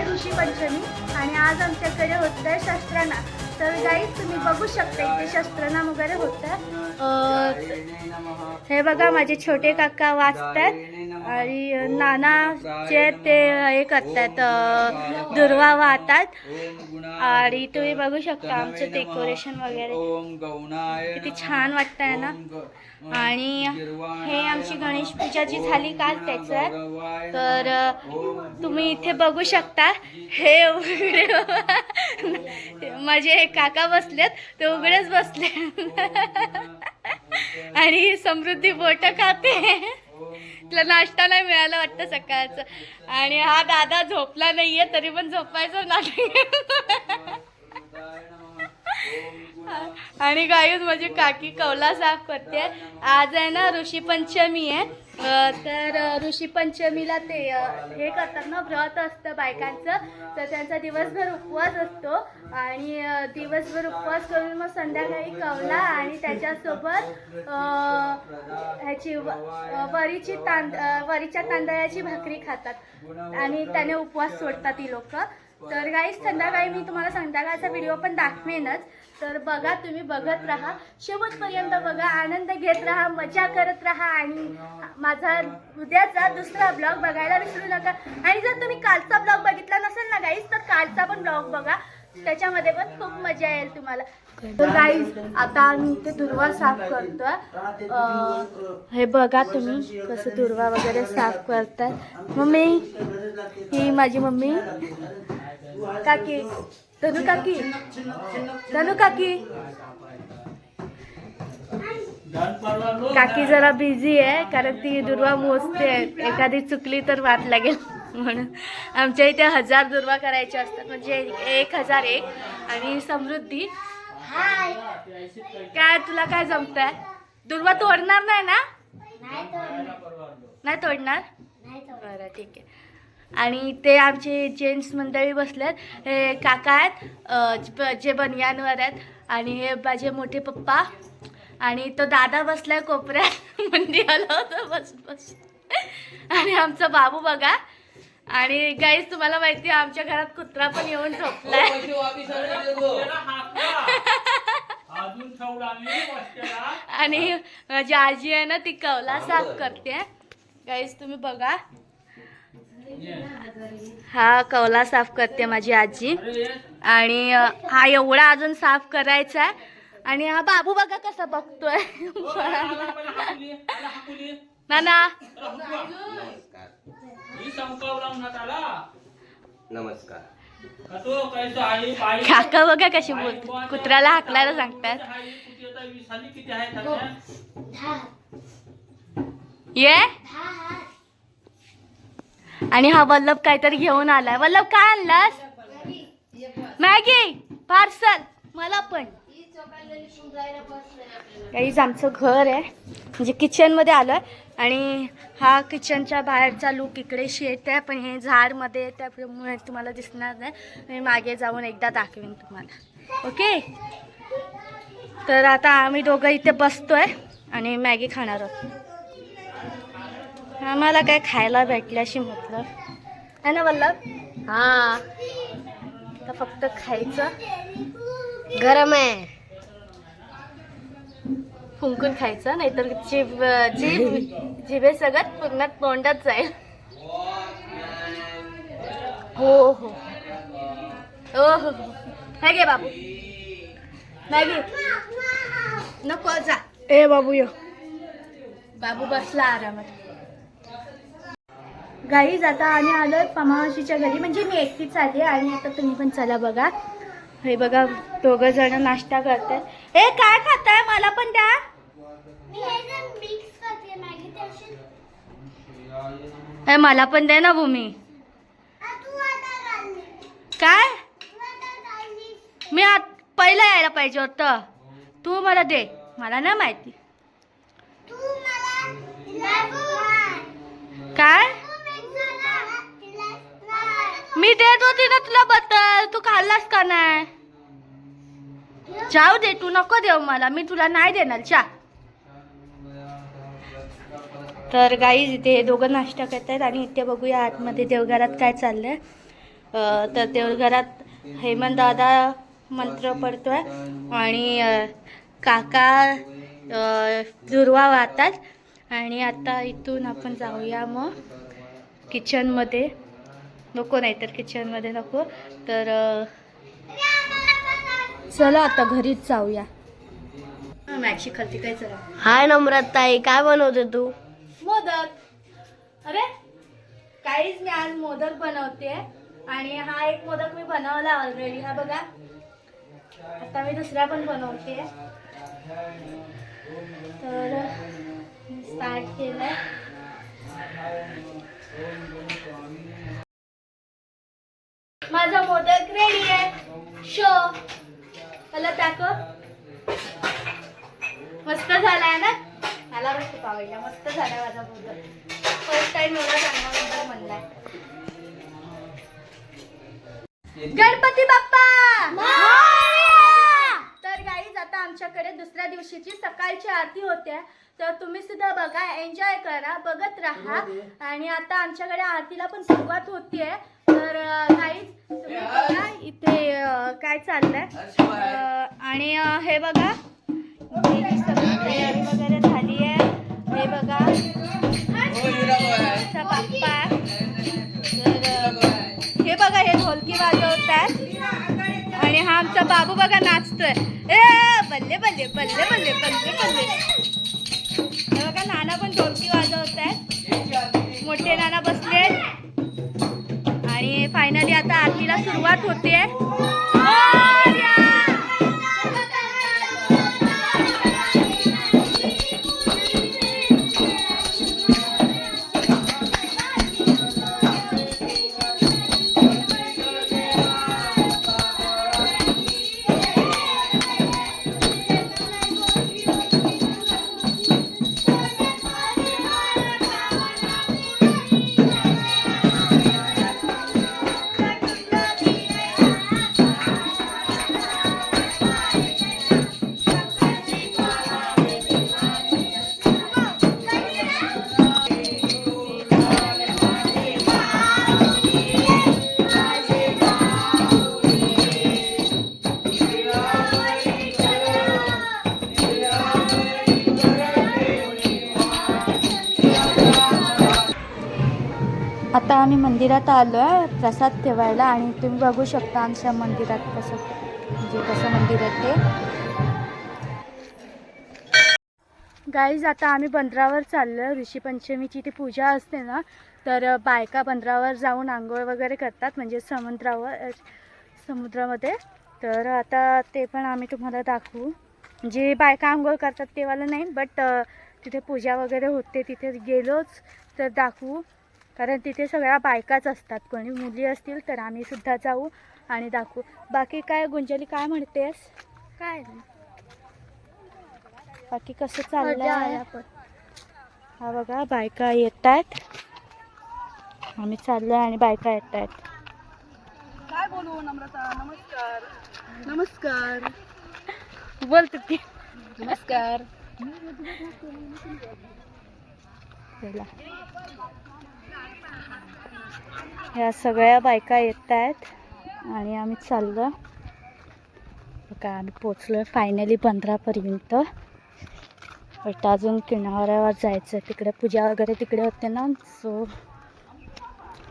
आहे ऋषी पंचमी आणि आज आमच्याकडे होत आहे शस्त्रनाम. तर गाईज तुम्ही बघू शकता इथे शस्त्रनाम वगैरे होत हे बघा माझे छोटे काका वाचतात आणि नाना जे ते हे करतात दुर्वा वाहतात. आणि तुम्ही बघू शकता आमचं डेकोरेशन वगैरे. किती छान वाटतंय ना? आणि आमची गणेश पूजा जी झाली काल त्याचं. आहे तर तुम्ही इथे बघू शकता. हे उघडे माझे काका बसलेत ते उघडेच बसले. आणि समृद्धी बोट खाते. तिला नाश्ता नाही मिळाला वाटतं सकाळचं. आणि हा दादा झोपला नाहीये तरी पण झोपायचं नाही. आणि गाईज माझी काकी कौला साफ करते. आज आहे ना ऋषी पंचमी आहे. तर ऋषीपंचमीला ऋषी पंचमीला ते हे करतात ना व्रत असतं बायकांचं. तर त्यांचा दिवसभर उपवास असतो. आणि दिवसभर उपवास करून मग संध्याकाळी कवला आणि त्याच्यासोबत ह्याची व- वरीची तांद वरीच्या तांदळाची भाकरी खातात. आणि त्याने उपवास सोडतात ती लोक. तर गाईज संध्याकाळी मी तुम्हाला संध्याकाळचा व्हिडिओ पण दाखवेनच. तर बघा तुम्ही बघत राहा. शेवटपर्यंत बघा आनंद घेत राहा मजा करत राहा आणि माझा उद्याचा दुसरा ब्लॉग बघायला विसरू नका. आणि जर तुम्ही कालचा ब्लॉग बघितला नसेल ना गाईज तर कालचा पण ब्लॉग बघा. त्याच्यामध्ये पण खूप मजा येईल तुम्हाला. तर गाईज आता आम्ही इथे दुर्वा साफ करतो हे बघा तुम्ही कसं दुर्वा वगैरे साफ करतात मम्मी ही माझी मम्मी. काकी धनु काकी धनु काकी. काकी जरा बिझी आहे कारण ती दुर्वा मोजते. एखादी चुकली तर वाट लागेल म्हणून. आमच्या इथे हजार दुर्वा करायच्या असतात म्हणजे एक हजार एक. आणि समृद्धी. काय तुला काय जमतंय? दुर्वा तोडणार नाही ना? नाही तोडणार. बरं ठीक आहे. आणि ते आमचे जेंट्स मंडळी बसलेत. हे काका आहेत अ, ज- बनियानवर आहेत आणि हे माझे मोठे पप्पा आणि तो दादा बसलाय कोपऱ्यात. मंडी आला होता बस बस. आणि आमचा बाबू बघा. आणि गाईज तुम्हाला माहिती आहे आमच्या घरात कुत्रा पण येऊन झोपलाय. अजून ठेवला मी वस्त्याला आणि माझी आजी आहे ना ती कवला साफ करते. गाईज तुम्ही बघा. हा कवला साफ करते माझी आजी. आणि हा एवढा अजून साफ करायचा आहे. आणि हा बाबू बघा कसा बघतोय. ना ना नमस्कार. काका बघा कशी बोलते. कुत्र्याला हाकलायला सांगतात? ये. आणि हा वल्लभ काहीतरी घेऊन आलाय. वल्लभ काय आणलास? मॅगी पार्सल मला पण. काहीच आमचं घर आहे. म्हणजे किचनमध्ये आलं आणि हा किचनच्या बाहेरचा लूक इकडे शेत आहे पण हे झाडमध्ये त्यामुळे तुम्हाला दिसणार नाही. मी मागे जाऊन एकदा दाखवेन तुम्हाला. ओके? तर आता आम्ही दोघं इथे बसतोय आणि मॅगी खाणार आहोत. आम्हाला काय खायला भेटल्याशी म्हटलं. है ना वल्लभ? हा. तर फक्त खायचं. गरम आहे. फुंकून खायचं नाहीतर जीभ जीभ जिभे सगळ्यात पूर्ण तोंडात जाईल. हो हो. हो हो हो. हे घे बाबू. मॅगी. नको जा. ए बाबू यो. बाबू बसला आरामात. गाईज आता आम्ही आलोय पमावशीच्या घरी. म्हणजे मी एकटीच आली आणि आता तुम्ही पण चला बघा. हे बघा दोघं जण नाश्ता करतात. ए काय खाताय? मला पण द्या. ए मला पण दे ना भूमी. काय? मी आत पहिलं यायला पाहिजे होतं. तू मला दे. मला नाही माहिती. काय? मी देत होती ना तुला बद्दल. तू खाल्लास का नाही? जाऊ दे तू नको देऊ मला. मी तुला नाही देणार. चा तर गाईज इथे हे दोघं नाश्ता करतायत आणि इथे बघूया आतमध्ये देवघरात काय चाललंय. आहे तर देवघरात हेमंत दादा मंत्र पडतोय आणि काका दुर्वा वाहतात. आणि आता इथून आपण जाऊया मग किचनमध्ये नको नाही तर किचनमध्ये नको. तर चला आता घरीच जाऊया. मॅक्सी खालती काय चला हाय नम्रता ताई काय बनवते तू? मोदक. अरे काहीच मी आज मोदक बनवते. आणि हा एक मोदक मी बनवला ऑलरेडी हा बघा. आता मी दुसरा पण बनवते. तर स्टार्ट केलंय. माझा मोदक रेडी आहे. शो. मला दाखव मस्त झालाय ना? मला पण खूप आवडला मस्त झालाय माझा मोदक. फर्स्ट टाइम एवढा चांगला म्हणलाय गणपती बाप्पा! तर गाईज आता आमच्याकडे दुसऱ्या दिवशीची सकाळची आरती होते. तर तुम्ही सुद्धा बघा एन्जॉय करा बघत राहा. आणि आता आमच्याकडे आरतीला पण सुरुवात होतीये. तर गाईज बघा इथे काय चाललंय? आणि हे बघा सगळी तयारी वगैरे झाली आहे हे बघा. तर अं, हे बघा हे ढोलकी वाजवतात आणि हा आमचा बाबू बघा नाचतोय. ए बल्ले बल्ले बल्ले बल्ले बल्ले बल्ले. हे बघा नाना पण ढोलकी वाजवत आहेत. मोठे नाना आता आरतीला सुरुवात होते आम्ही मंदिरात आलो आहे प्रसाद ठेवायला आणि तुम्ही बघू शकता आमच्या मंदिरात कसं म्हणजे कसं मंदिर आहे ते. गाईज आता आम्ही बंदरावर चाललो ऋषी पंचमीची ती पूजा असते ना तर बायका बंदरावर जाऊन आंघोळ वगैरे करतात म्हणजे समुद्रावर समुद्रामध्ये. तर आता ते पण आम्ही तुम्हाला दाखवू. म्हणजे बायका आंघोळ करतात तेवाला नाही बट तिथे पूजा वगैरे होते तिथे गेलोच तर दाखवू. कारण तिथे सगळ्या बायकाच असतात. कोणी मुली असतील तर आम्ही सुद्धा जाऊ आणि दाखवू. बाकी काय गुंजली काय म्हणतेस? काय बाकी कसं चाललंय? हा बघा बायका येत आहेत आम्ही चाललोय आणि बायका येत आहेत काय बोलू नम्रता? नमस्कार. नमस्कार. बोल ती नमस्कार. चला. ह्या सगळ्या बायका येत आहेत आणि आम्ही चाललो. बघा आम्ही पोचलो फायनली पंधरापर्यंत. बट अजून किनाऱ्यावर जायचं तिकडे पूजा वगैरे तिकडे होते ना सो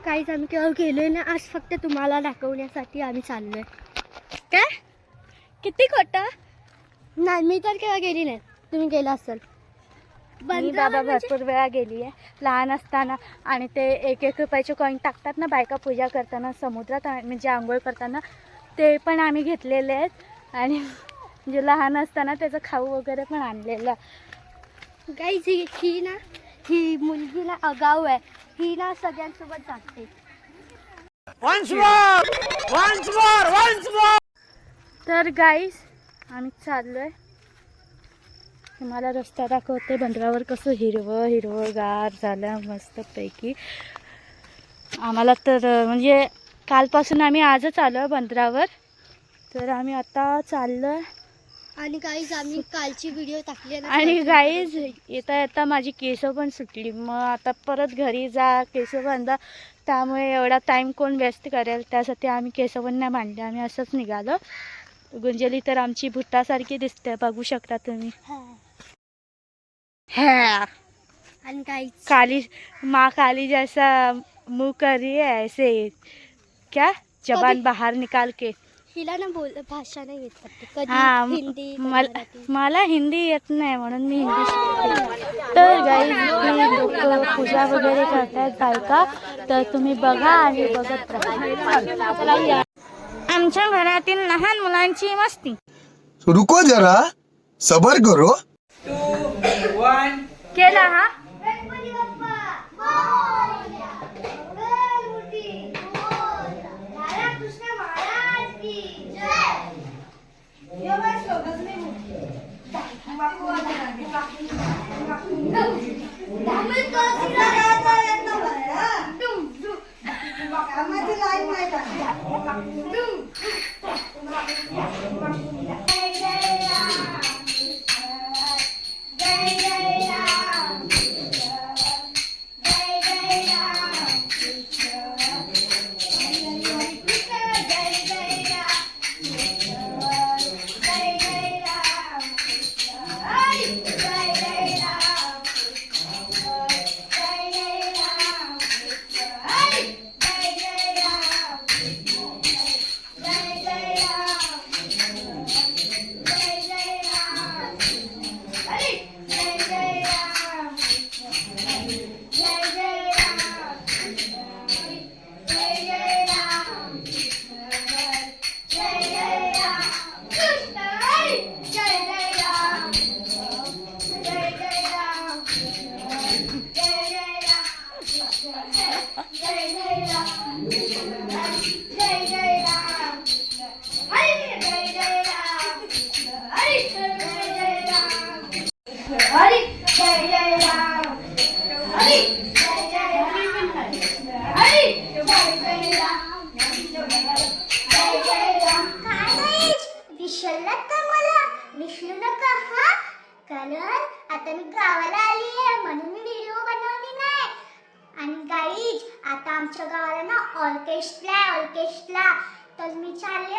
काहीच आम्ही केव्हा गेलोय ना आज फक्त तुम्हाला दाखवण्यासाठी आम्ही चाललोय. काय? किती खोटं? नाही मी तर केव्हा गेली नाही. तुम्ही गेला असाल. मी बाबा भरपूर वेळा गेली आहे लहान असताना आणि ते एक एक रुपयाचे कॉईन टाकतात ना बायका पूजा करताना समुद्रात म्हणजे आंघोळ करताना ते पण आम्ही घेतलेले आहेत. आणि म्हणजे लहान असताना त्याचं खाऊ वगैरे पण आणलेलं गाईज ही ही ना ही मुलगी ना अगाऊ आहे. ही ना सगळ्यांसोबत जाते. तर गाईस आम्ही चाललो आहे तुम्हाला रस्ता दाखवते बंदरावर कसं हिरवं हिरवं गार झालं मस्तपैकी. आम्हाला तर म्हणजे कालपासून आम्ही आजच आलो बंदरावर. तर आम्ही आता चाललो आणि काहीच आम्ही कालची व्हिडिओ टाकली आणि गाईज येता येता माझी केस पण सुटली. मग आता परत घरी जा केस बांधा त्यामुळे एवढा टाईम कोण व्यस्त करेल? त्यासाठी आम्ही केस पण नाही बांधले आम्ही असंच निघालो. गुंजली तर आमची भुट्टासारखी दिसते. बघू शकता तुम्ही. हा. आणि काहीच काली माँ काली जैसा मुंह कर रही है ऐसे क्या? जबान बाहर निकाल के. हिला ना बोल भाषा नाही येत वाटते. हा हिंदी कधी मला मराठी. मला हिंदी येत नाही म्हणून मी हिंदी शिकते. तर गाई लोक पूजा वगैरे करतायत बायका तर तुम्ही बघा आणि बघत राहा. आमच्या घरातील लहान मुलांची मस्ती. रुको जरा सबर करो. केला हा विसरलात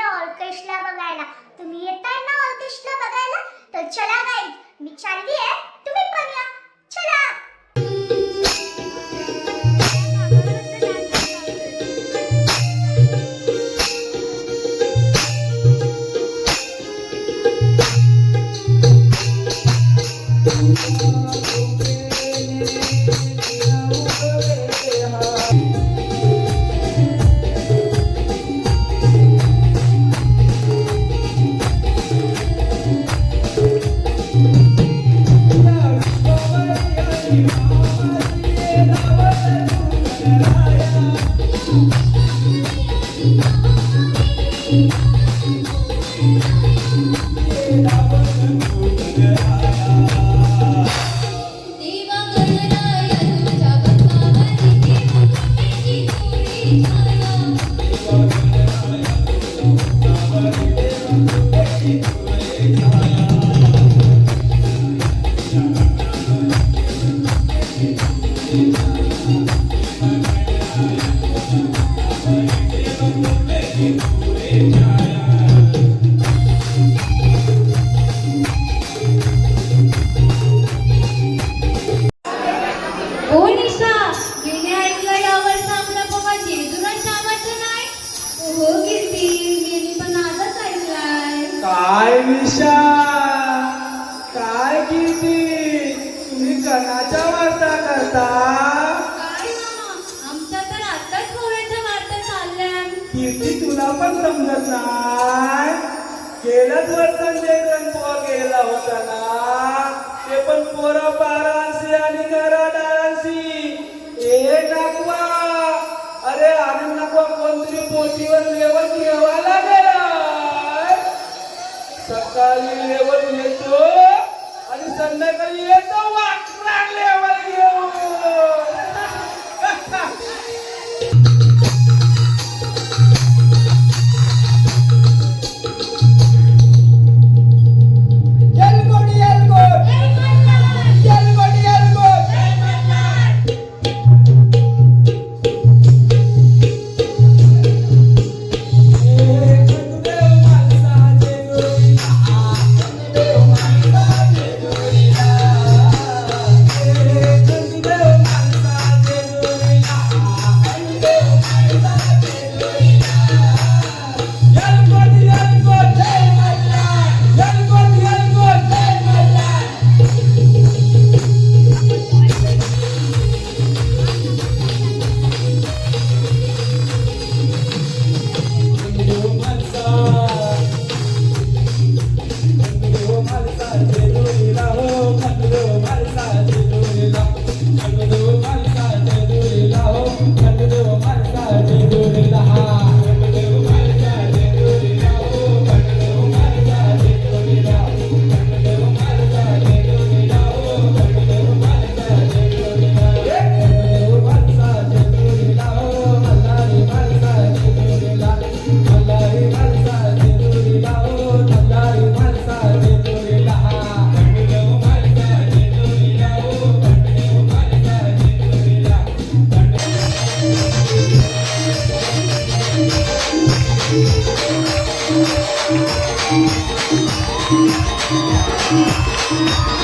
मी ऑर्केस्ट्रा बघायला. तुम्ही येताय ना ऑर्केस्ट्रा बघायला? तर चला गाईज मी चालली आहे. तुम्ही पण या. ए नाकवा अरे आणि नाकवा कोणतरी बोटीवर लेवल ठेवायला गेला सकाळी लेवल येतो आणि संध्याकाळी येतो वाकरा लेवल.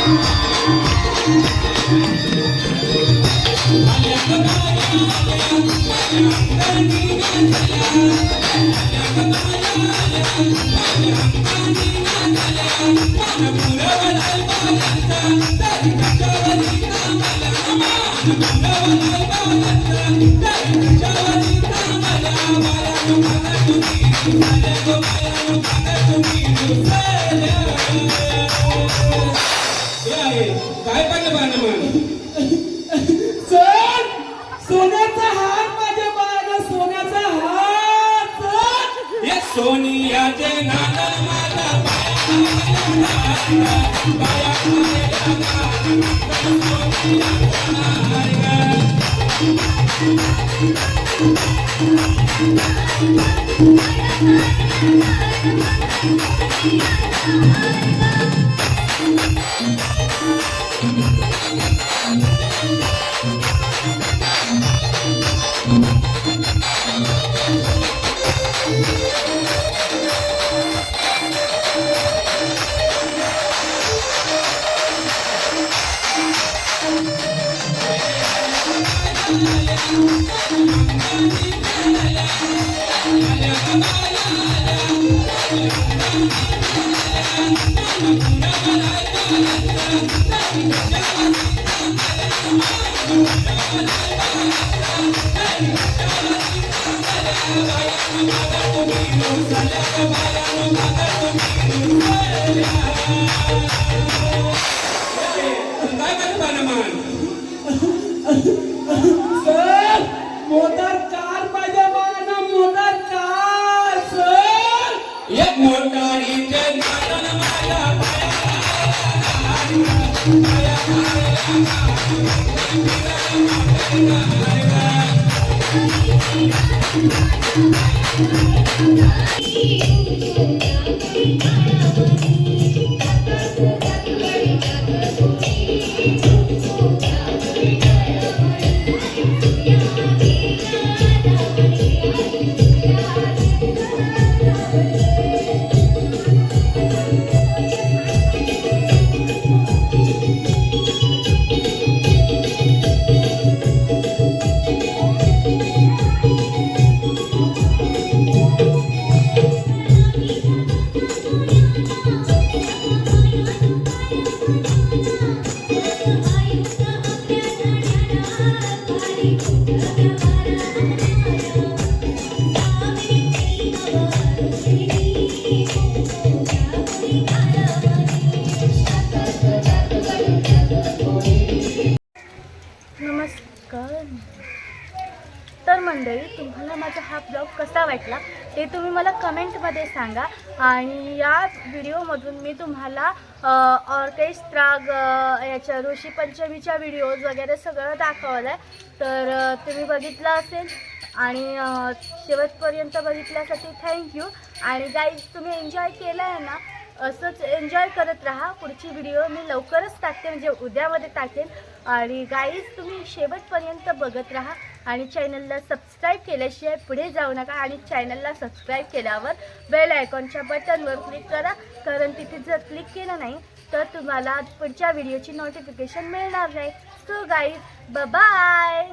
काय चल हे Thank you. माझा काय चल एक या व्हिडिओमधून मी तुम्हाला ऑर्केस्ट्रा याच्या ऋषी पंचमीच्या व्हिडिओज वगैरे सगळं दाखवलं आहे तर तुम्ही बघितलं असेल आणि शेवटपर्यंत बघितल्यासाठी थँक्यू आणि गाईज तुम्ही एन्जॉय केलं आहे ना असंच एन्जॉय करत राहा. पुढची व्हिडिओ मी लवकरच टाकते म्हणजे उद्यामध्ये टाकेन. आणि गाईज तुम्ही शेवटपर्यंत बघत राहा. आणि चॅनलला सबस्क्राईब केल्याशिवाय पुढे जाऊ नका आणि चॅनलला सबस्क्राईब केल्यावर बेल आयकॉनच्या बटनवर क्लिक करा. कारण तिथे जर क्लिक केलं नाही तर तुम्हाला पुढच्या व्हिडिओची नोटिफिकेशन मिळणार नाही. So guys bye